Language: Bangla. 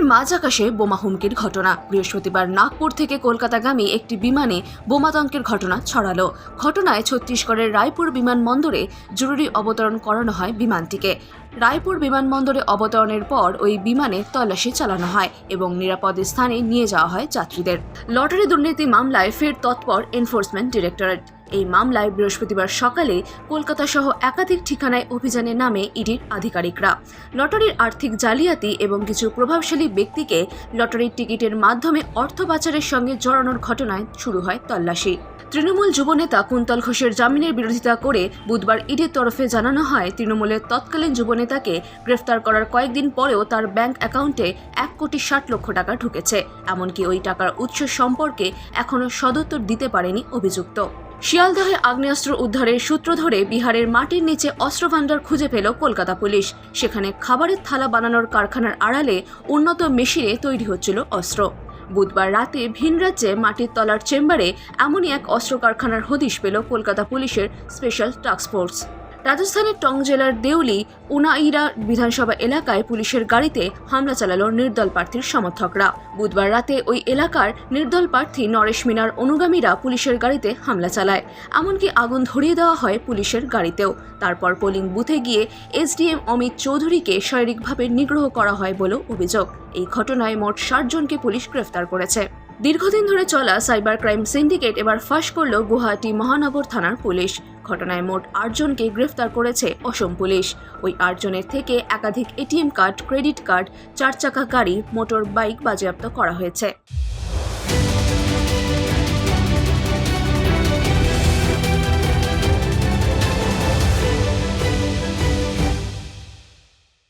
মাঝ আকাশে বোমা হুমকির ঘটনা। বৃহস্পতিবার নাগপুর থেকে কলকাতাগামী একটি বিমানে বোমাতঙ্কের ঘটনা ছড়ালো। ঘটনায় ছত্তিশগড়ের রায়পুর বিমানবন্দরে জরুরি অবতরণ করানো হয় বিমানটিকে। রায়পুর বিমানবন্দরে অবতরণের পর ওই বিমানে তল্লাশি চালানো হয় এবং নিরাপদ স্থানে নিয়ে যাওয়া হয় যাত্রীদের। লটারি দুর্নীতি মামলায় ফের তৎপর এনফোর্সমেন্ট ডিরেক্টরেট। এই মামলায় বৃহস্পতিবার সকালে কলকাতা সহ একাধিক ঠিকানায় অভিযানে নামে ইডির আধিকারিকরা। লটারির আর্থিক জালিয়াতি এবং কিছু প্রভাবশালী ব্যক্তিকে লটারির টিকিটের মাধ্যমে অর্থ পাচারের সঙ্গে জড়ানোর ঘটনায় শুরু হয় তল্লাশি। তৃণমূল যুবনেতা কুন্তল ঘোষের জামিনের বিরোধিতা করে বুধবার ইডির তরফে জানানো হয়, তৃণমূলের তৎকালীন যুবনেতাকে গ্রেফতার করার কয়েকদিন পরেও তার ব্যাংক অ্যাকাউন্টে এক কোটি ষাট লক্ষ টাকা ঢুকেছে। এমনকি ওই টাকার উৎস সম্পর্কে এখনও সদুত্তর দিতে পারেনি অভিযুক্ত। শিয়ালদহে আগ্নেয়াস্ত্র উদ্ধারের সূত্র ধরে বিহারের মাটির নিচে অস্ত্রভাণ্ডার খুঁজে পেল কলকাতা পুলিশ। সেখানে খাবারের থালা বানানোর কারখানার আড়ালে উন্নত মেশিনে তৈরি হচ্ছিল অস্ত্র। বুধবার রাতে ভিন রাজ্যে মাটির তলার চেম্বারে এমনই এক অস্ত্র কারখানার হদিশ পেল কলকাতা পুলিশের স্পেশাল টাস্ক ফোর্স। রাজস্থানের টং জেলার দেউলি, উনাইরা বিধানসভা এলাকায় পুলিশের গাড়িতে হামলা চালালো নির্দল প্রার্থীর সমর্থকরা। বুধবার রাতে ওই এলাকার নির্দল প্রার্থী নরেশ মিনার অনুগামীরা পুলিশের গাড়িতে হামলা চালায়। এমনকি আগুন ধরিয়ে দেওয়া হয় পুলিশের গাড়িতেও। তারপর পোলিং বুথে গিয়ে এসডিএম অমিত চৌধুরীকে শারীরিকভাবে নিগ্রহ করা হয় বলেও অভিযোগ। এই ঘটনায় মোট ষাট জনকে পুলিশ গ্রেফতার করেছে। দীর্ঘদিন ধরে চলা সাইবার ক্রাইম সিন্ডিকেট এবার ফাঁস করল গুয়াহাটি মহানগর থানার পুলিশ। ঘটনায় মোট আটজনকে গ্রেফতার করেছে অসম পুলিশ। ওই আটজনের থেকে একাধিক এটিএম কার্ড, ক্রেডিট কার্ড, চার চাকা গাড়ি, মোটর বাইক বাজেয়াপ্ত করা হয়েছে।